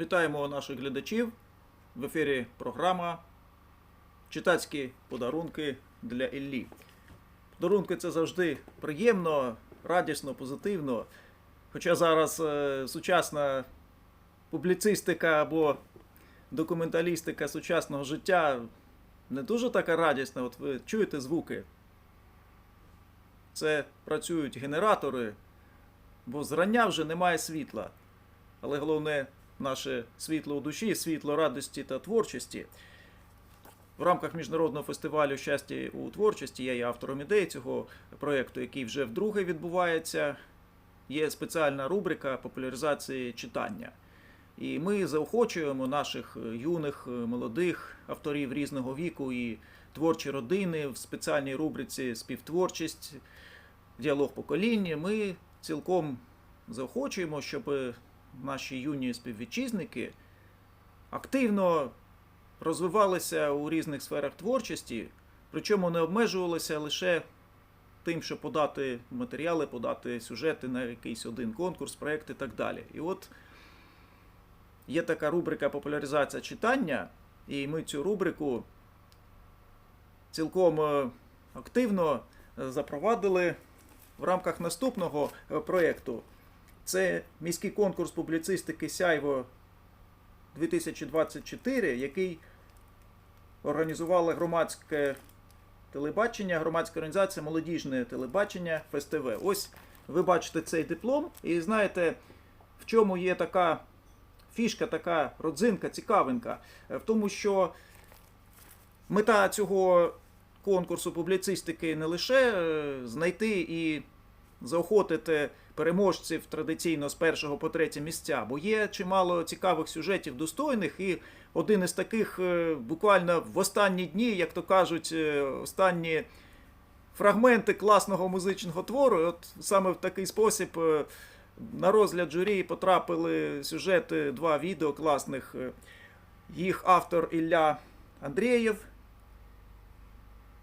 Вітаємо наших глядачів. В ефірі програма Читацькі подарунки для Іллі. Подарунки це завжди приємно, радісно, позитивно. Хоча зараз е, сучасна публіцистика або документалістика сучасного життя не дуже така радісна. От ви чуєте звуки. Це працюють генератори, бо зрання вже немає світла. Але головне наше світло у душі, світло радості та творчості. В рамках міжнародного фестивалю щастя у творчості я є автором ідеї цього проєкту, який вже вдруге відбувається. Є спеціальна рубрика популяризації читання. І ми заохочуємо наших юних, молодих авторів різного віку і творчі родини в спеціальній рубриці Співтворчість, діалог покоління. Ми цілком заохочуємо, щоб наші юні співвітчизники активно розвивалися у різних сферах творчості, причому не обмежувалися лише тим, щоб подати матеріали, подати сюжети на якийсь один конкурс, проєкт і так далі. І от є така рубрика популяризація читання, і ми цю рубрику цілком е, активно е, запровадили в рамках наступного е, проєкту. Це міський конкурс публіцистики Сяйво 2024, який організувала громадське телебачення, громадська організація Молодіжне телебачення ФСТВ. Ось ви бачите цей диплом, і знаєте, в чому є така фішка, така родзинка, цікавинка. В тому, що мета цього конкурсу публіцистики не лише е, знайти і заохотити переможців традиційно з першого по третє місця, бо є чимало цікавих сюжетів достойних, і один із таких е, буквально в останні дні, як то кажуть, е, останні фрагменти класного музичного твору. От саме в такий спосіб е, на розгляд журі потрапили сюжети, два відео класних. Їх автор Ілля Андрієв.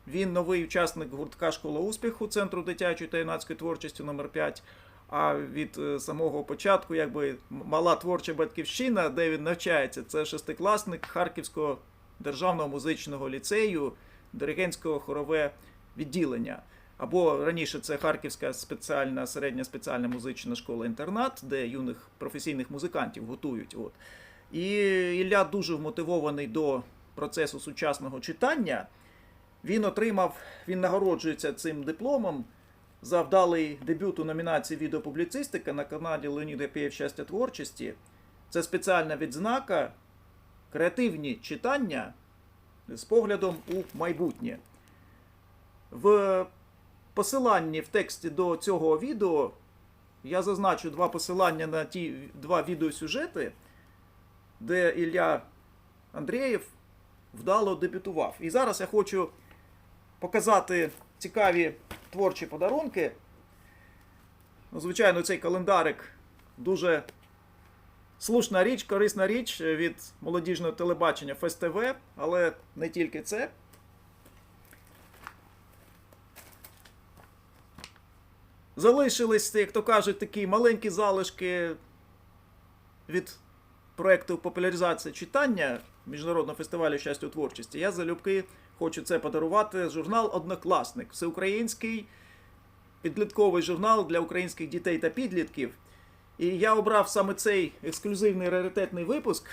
Він новий учасник гуртка Школа успіху Центру дитячої та юнацької творчості номер 5 А від е, самого початку, якби мала творча батьківщина, де він навчається, це шестикласник Харківського державного музичного ліцею, диригентського хорове відділення. Або раніше це Харківська спеціальна середня спеціальна музична школа-інтернат, де юних професійних музикантів готують. От. І Ілля дуже вмотивований до процесу сучасного читання. Він отримав, він нагороджується цим дипломом за вдалий дебют у номінації відеопубліцистика на каналі Леонід Гапєєв щастя творчості. Це спеціальна відзнака креативні читання з поглядом у майбутнє. В посиланні в тексті до цього відео я зазначу два посилання на ті два відеосюжети, де Ілля Андрієв вдало дебютував. І зараз я хочу показати цікаві творчі подарунки. Ну, Звичайно, цей календарик дуже слушна річ, корисна річ від молодіжного телебачення ФСТВ, але не тільки це. Залишились, як то кажуть, такі маленькі залишки від проєкту популяризація читання Міжнародного фестивалю щастя у творчості. Я залюбки хочу це подарувати. Журнал Однокласник, всеукраїнський підлітковий журнал для українських дітей та підлітків. І я обрав саме цей ексклюзивний раритетний випуск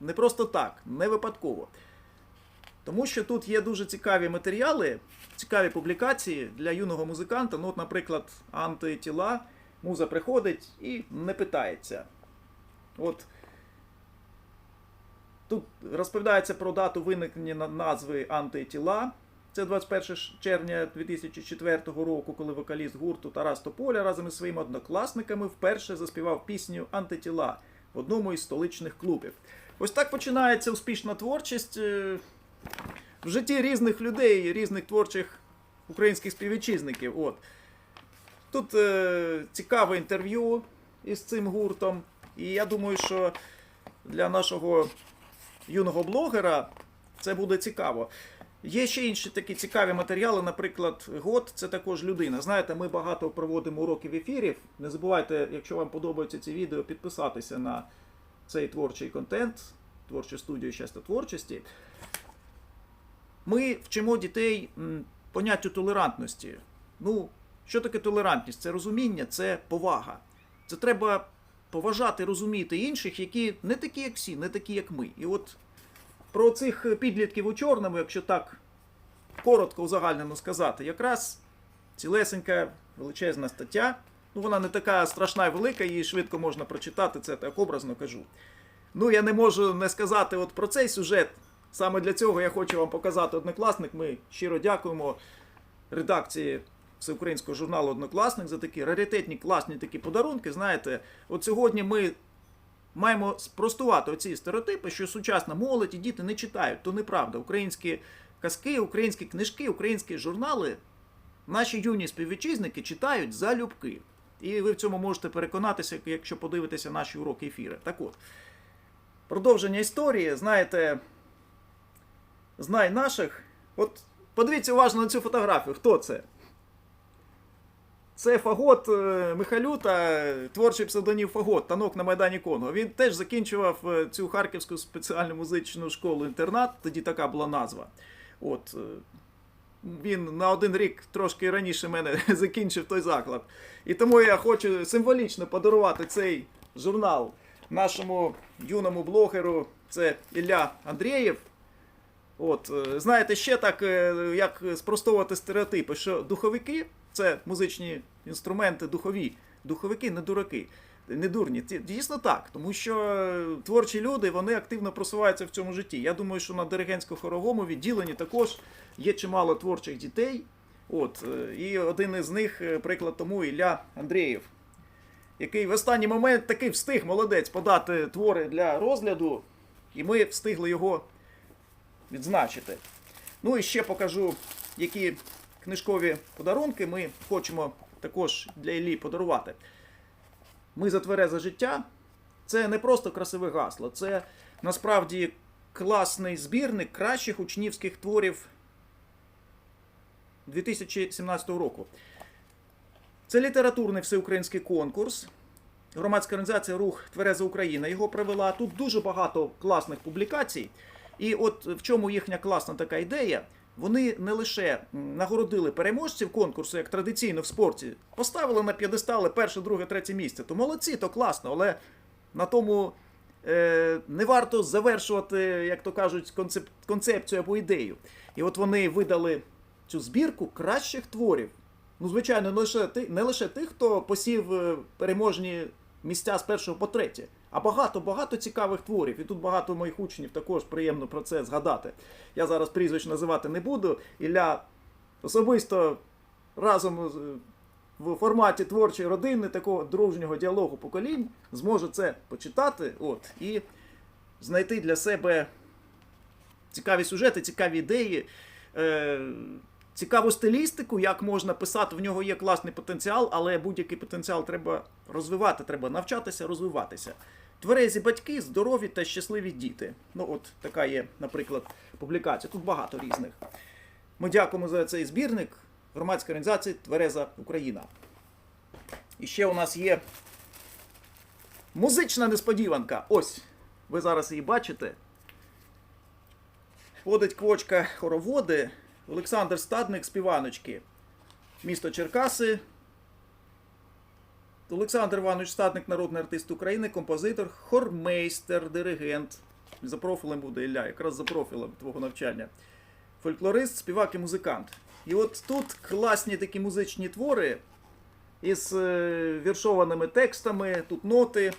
не просто так, не випадково. Тому що тут є дуже цікаві матеріали, цікаві публікації для юного музиканта. Ну, от, наприклад, антитіла. Муза приходить і не питається. От тут розповідається про дату виникнення назви антитіла. Це 21 червня 2004 року, коли вокаліст гурту Тарас Тополя разом із своїми однокласниками вперше заспівав пісню Антитіла в одному із столичних клубів. Ось так починається успішна творчість е, в житті різних людей, різних творчих українських співвітчизників. От. Тут е, цікаве інтерв'ю із цим гуртом. І я думаю, що для нашого юного блогера це буде цікаво. Є ще інші такі цікаві матеріали, наприклад, год це також людина. Знаєте, ми багато проводимо уроків ефірів. Не забувайте, якщо вам подобаються ці відео, підписатися на цей творчий контент, творчу студію щастя творчості, ми вчимо дітей поняттю толерантності. Ну, що таке толерантність? Це розуміння, це повага. Це треба поважати, розуміти інших, які не такі, як всі, не такі, як ми. І от про цих підлітків у чорному, якщо так коротко узагальнено сказати, якраз цілесенька величезна стаття. Ну, вона не така страшна і велика, її швидко можна прочитати, це так образно кажу. Ну, я не можу не сказати от про цей сюжет. Саме для цього я хочу вам показати однокласник. Ми щиро дякуємо редакції всеукраїнського журналу Однокласник за такі раритетні, класні такі подарунки. Знаєте, от сьогодні ми маємо спростувати оці стереотипи, що сучасна молодь і діти не читають. То неправда. Українські казки, українські книжки, українські журнали наші юні співвітчизники читають залюбки. І ви в цьому можете переконатися, якщо подивитеся наші уроки ефіри. Так от, продовження історії, знаєте, знай наших. От подивіться уважно на цю фотографію. Хто це? Це Фагот е, Михалюта, творчий псевдонім Фагот, танок на Майдані Конго. Він теж закінчував е, цю Харківську спеціальну музичну школу-інтернат, тоді така була назва. От, е, він на один рік трошки раніше мене закінчив той заклад. І тому я хочу символічно подарувати цей журнал нашому юному блогеру. Це Ілля Андрієв. От, знаєте, ще так, як спростовувати стереотипи, що духовики це музичні інструменти духові. Духовики не дураки, не дурні. Дійсно так, тому що е, творчі люди вони активно просуваються в цьому житті. Я думаю, що на диригентсько-хоровому відділенні також є чимало творчих дітей. От, е, і один із них, е, приклад тому, Ілля Андрієв, який в останній момент таки встиг молодець подати твори для розгляду, і ми встигли його відзначити. Ну і ще покажу, які книжкові подарунки ми хочемо також для Іллі подарувати. Ми за тверезе життя. Це не просто красиве гасло, це насправді класний збірник кращих учнівських творів 2017 року. Це літературний всеукраїнський конкурс. Громадська організація Рух Твереза Україна його провела. Тут дуже багато класних публікацій. І от в чому їхня класна така ідея. Вони не лише нагородили переможців конкурсу, як традиційно в спорті, поставили на п'єдестали перше, друге, третє місце. То молодці, то класно, але на тому е, не варто завершувати, як то кажуть, концеп, концепцію або ідею. І от вони видали цю збірку кращих творів. Ну, звичайно, не лише, ти, не лише тих, хто посів е, переможні місця з першого по третє, а багато-багато цікавих творів. І тут багато моїх учнів також приємно про це згадати. Я зараз прізвищ називати не буду. Ілля особисто разом в форматі творчої родини, такого дружнього діалогу поколінь, зможе це почитати от, і знайти для себе цікаві сюжети, цікаві ідеї. Е, цікаву стилістику, як можна писати. В нього є класний потенціал, але будь-який потенціал треба розвивати, треба навчатися, розвиватися. Тверезі батьки, здорові та щасливі діти. Ну, от така є, наприклад, публікація. Тут багато різних. Ми дякуємо за цей збірник громадської організації Твереза Україна. І ще у нас є музична несподіванка. Ось, ви зараз її бачите. Ходить квочка хороводи. Олександр Стадник співаночки. Місто Черкаси. Олександр Іванович Стадник, народний артист України, композитор, хормейстер, диригент. За профілем буде Ілля, якраз за профілем твого навчання. Фольклорист, співак і музикант. І от тут класні такі музичні твори із е, віршованими текстами, тут ноти.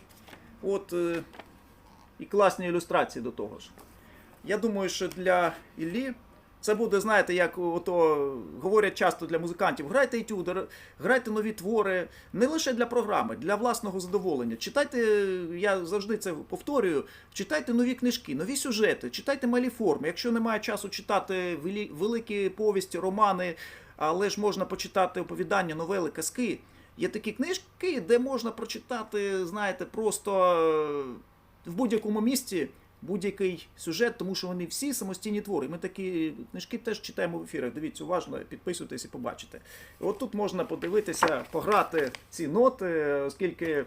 От, е, і класні ілюстрації до того ж. Я думаю, що для Іллі це буде, знаєте, як ото говорять часто для музикантів: грайте етюди, грайте нові твори, не лише для програми, для власного задоволення. Читайте, я завжди це повторюю, читайте нові книжки, нові сюжети, читайте малі форми. Якщо немає часу читати великі повісті, романи, але ж можна почитати оповідання, новели, казки. Є такі книжки, де можна прочитати, знаєте, просто е, в будь-якому місці будь-який сюжет, тому що вони всі самостійні твори. Ми такі книжки теж читаємо в ефірах. Дивіться уважно, підписуйтесь і побачите. От тут можна подивитися, пограти ці ноти, оскільки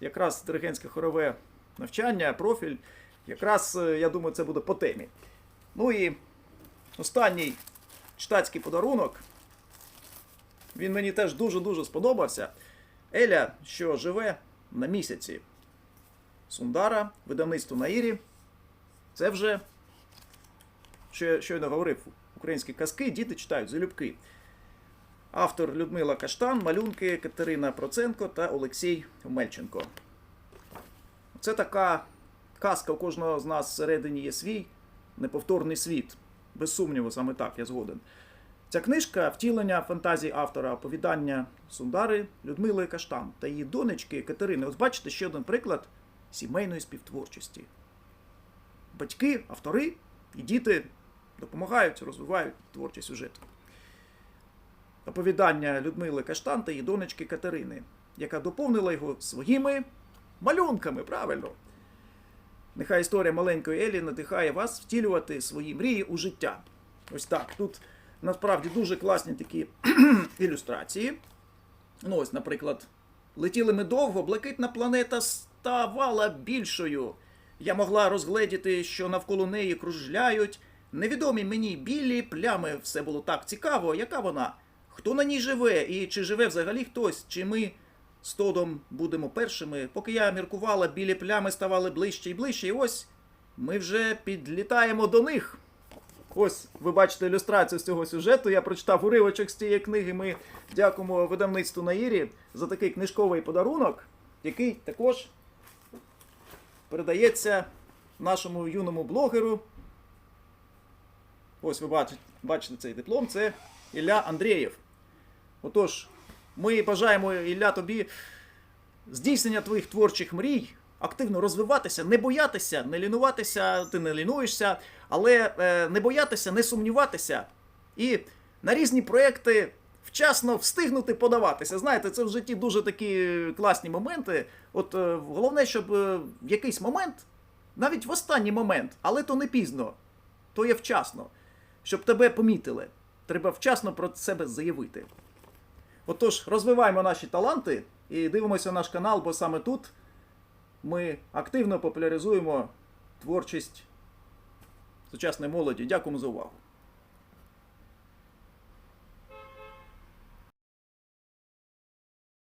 якраз диригентське хорове навчання, профіль. Якраз, е, я думаю, це буде по темі. Ну і останній читацький подарунок. Він мені теж дуже-дуже сподобався. Еля, що живе на місяці. Сундара, видавництво на Ірі. Це вже, що я щойно говорив, українські казки, діти читають залюбки. Автор Людмила Каштан, малюнки Катерина Проценко та Олексій Мельченко. Це така казка у кожного з нас всередині є свій неповторний світ. Без сумніву, саме так, я згоден. Ця книжка втілення фантазії автора оповідання Сундари Людмили Каштан та її донечки Катерини. Ось бачите ще один приклад сімейної співтворчості. Батьки, автори і діти допомагають, розвивають творчий сюжет. Оповідання Людмили Каштан та її донечки Катерини, яка доповнила його своїми малюнками, правильно. Нехай історія маленької Елі надихає вас втілювати свої мрії у життя. Ось так. Тут насправді дуже класні такі ілюстрації. Ну, ось, наприклад, летіли ми довго, блакитна планета ставала більшою. Я могла розгледіти, що навколо неї кружляють. Невідомі мені білі плями. Все було так цікаво, яка вона? Хто на ній живе, і чи живе взагалі хтось, чи ми з Тодом будемо першими. Поки я міркувала, білі плями ставали ближче і ближче, і ось ми вже підлітаємо до них. Ось ви бачите ілюстрацію з цього сюжету. Я прочитав уривочок з цієї книги. Ми дякуємо видавництву Наїрі за такий книжковий подарунок, який також передається нашому юному блогеру. Ось ви бачите, бачите цей диплом. Це Ілля Андрієв. Отож, ми бажаємо, Ілля, тобі здійснення твоїх творчих мрій, активно розвиватися, не боятися, не лінуватися, ти не лінуєшся, але е, не боятися, не сумніватися. І на різні проекти вчасно встигнути подаватися. Знаєте, це в житті дуже такі класні моменти. От е, головне, щоб е, в якийсь момент, навіть в останній момент, але то не пізно, то є вчасно, щоб тебе помітили. Треба вчасно про себе заявити. Отож, розвиваємо наші таланти і дивимося наш канал, бо саме тут ми активно популяризуємо творчість сучасної молоді. Дякуємо за увагу.